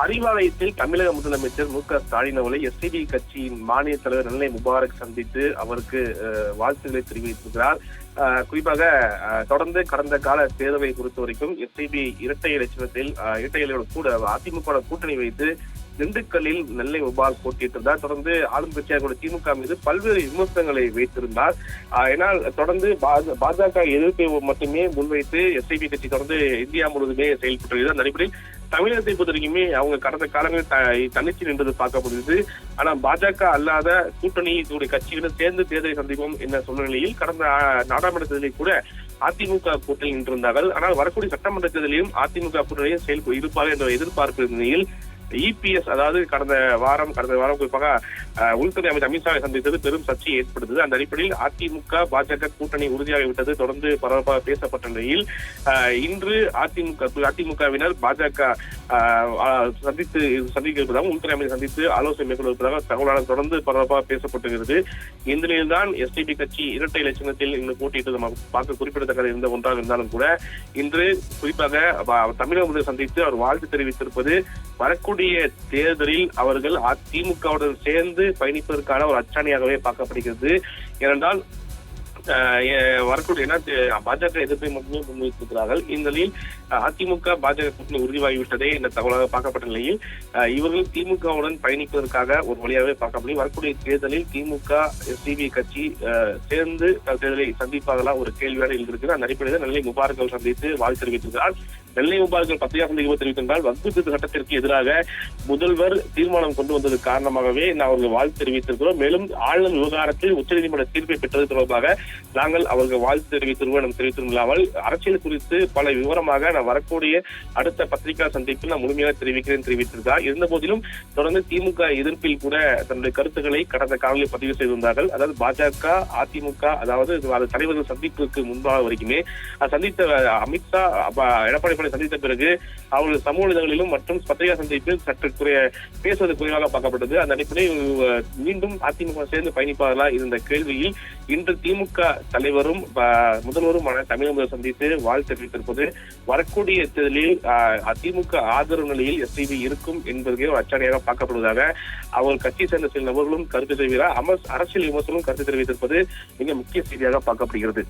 அறிவாலயத்தில் தமிழக முதலமைச்சர் மு க ஸ்டாலின் அவர்களை எஸ்டிபி கட்சியின் மாநில தலைவர் நெல்லை முபாரக் சந்தித்து அவருக்கு அஹ், வாழ்த்துக்களை தெரிவித்திருக்கிறார். குறிப்பாக அஹ், தொடர்ந்து கடந்த கால தேர்தலை பொறுத்த வரைக்கும் எஸ்டிபி இரட்டை இலட்சணத்தில் இரட்டை இலையோட கூட அதிமுக கூட்டணி வைத்து திண்டுக்கல்லில் நெல்லை முபாரக் போட்டியிட்டிருந்தார். தொடர்ந்து ஆளும் கட்சியாக திமுக மீது பல்வேறு விமர்சனங்களை வைத்திருந்தார். ஆஹ் தொடர்ந்து பாஜக எதிர்ப்பை மட்டுமே முன்வைத்து எஸ்ஐபி கட்சி தொடர்ந்து இந்தியா முழுவதுமே செயல்பட்டு அந்த அடிப்படையில் தமிழகத்தை பொறுத்த வரைக்குமே அவங்க கடந்த காலங்களில் த- தனிச்சு நின்றது பார்க்கப்படுகிறது ஆனா பாஜக அல்லாத கூட்டணி இதனுடைய கட்சிகளும் சேர்ந்து தேர்தலை சந்திப்போம் என்ற சூழ்நிலையில் கடந்த நாடாளுமன்ற தேர்தலில் கூட அதிமுக கூட்டணி நின்றிருந்தார்கள். ஆனால் வரக்கூடிய சட்டமன்ற தேர்தலையும் அதிமுக கூட்டணியும் செயல் இருப்பார்கள் என்ற எதிர்பார்ப்பு இருந்த நிலையில் இபிஎஸ் அதாவது கடந்த வாரம் கடந்த வாரம் குறிப்பாக உள்துறை அமைச்சர் அமித்ஷாவை சந்தித்தது பெரும் சர்ச்சையை ஏற்படுத்தது. அந்த அடிப்படையில் அதிமுக பாஜக கூட்டணி உறுதியாகிவிட்டது தொடர்ந்து பரபரப்பாக பேசப்பட்ட நிலையில் இன்று அதிமுக அதிமுகவினர் பாஜக சந்தித்து சந்திக்க இருப்பதாகவும் உள்துறை அமைச்சர் சந்தித்து ஆலோசனை மேற்கொள்ள இருப்பதாக தகவலாளர் தொடர்ந்து பரபரப்பாக பேசப்பட்டுகிறது இந்த நிலையில்தான் எஸ்டிபி கட்சி இரட்டை இலட்சணத்தில் இன்று போட்டியிட்டு நம்ம பார்க்க குறிப்பிடத்தக்க இருந்த ஒன்றாக இருந்தாலும் கூட இன்று குறிப்பாக தமிழக முதல் சந்தித்து அவர் வாழ்த்து தெரிவித்திருப்பது வரக்கூடிய வரக்கூடிய தேர்தலில் அவர்கள் அதிமுகவுடன் சேர்ந்து பயணிப்பதற்கான ஒரு அச்சாணியாகவே பார்க்கப்படுகிறது. ஏனென்றால் வரக்கூடிய பாஜக எதிர்ப்பை மட்டுமே முன்வைத்திருக்கிறார்கள். இந்த நிலையில் அதிமுக பாஜக கூட்டணி உறுதியாகிவிட்டதே இந்த தகவலாக பார்க்கப்பட்ட நிலையில் இவர்கள் திமுகவுடன் பயணிப்பதற்காக ஒரு வழியாகவே பார்க்க முடியும் வரக்கூடிய தேர்தலில் திமுக எஸ்டிபி கட்சி சேர்ந்து தேர்தலை சந்திப்பார்களா ஒரு கேள்வியாக இருந்திருக்கு அந்த அடிப்படையில் நெல்லை முபாரக் சந்தித்து வாழ்த்து தெரிவித்திருக்கிறார். நெல்லை முபாரக் பத்திரிகா சந்திப்பு தெரிவித்திருந்தால் வக்பு திருத்த சட்டத்திற்கு எதிராக முதல்வர் தீர்மானம் கொண்டு வந்தது காரணமாகவே நான் அவர்கள் வாழ்த்து தெரிவித்திருக்கிறோம். மேலும் ஆளுநர் விவகாரத்தில் உச்சநீதிமன்ற தீர்ப்பை பெற்றது தொடர்பாக நாங்கள் அவர்கள் வாழ்த்து தெரிவித்திருவோம் நாம் தெரிவித்திருந்தாமல் அரசியல் குறித்து பல விவரமாக நான் வரக்கூடிய அடுத்த பத்திரிகா சந்திப்பில் நான் முழுமையாக தெரிவிக்கிறேன் தெரிவித்திருந்தார். இருந்த போதிலும் தொடர்ந்து திமுக எதிர்ப்பில் கூட தன்னுடைய கருத்துக்களை கடந்த காலையில் பதிவு செய்திருந்தார்கள். அதாவது பாஜக அதிமுக அதாவது தலைவர்கள் சந்திப்புக்கு முன்பாக வரைக்குமே சந்தித்த அமித்ஷா எடப்பாடி பழனிசாமி சந்தித்த பிறகு அவர்கள் சமூக இதழ்களிலும் மற்றும் பத்திரிகா சந்திப்பில் சற்று குறைய பேசுவது குறைவாக பார்க்கப்பட்டது. அந்த அடிப்படையில் மீண்டும் அதிமுக சேர்ந்து பயணிப்பார்களா இருந்த கேள்வியில் இன்று திமுக தலைவரும் முதல்வருமான தமிழக முதல்வர் சந்தித்து வாழ்த்து தெரிவித்திருப்பது வரக்கூடிய தேர்தலில் அஹ், அதிமுக ஆதரவு நிலையில் எஸ்பிபி இருக்கும் என்பதே ஒரு பார்க்கப்படுவதாக அவர் கட்சி சேர்ந்த சில நபர்களும் கருத்து தெரிவிக்கிறார். அமர் அரசியல் விமர்சனம் கருத்து தெரிவித்திருப்பது மிக முக்கிய செய்தியாக பார்க்கப்படுகிறது.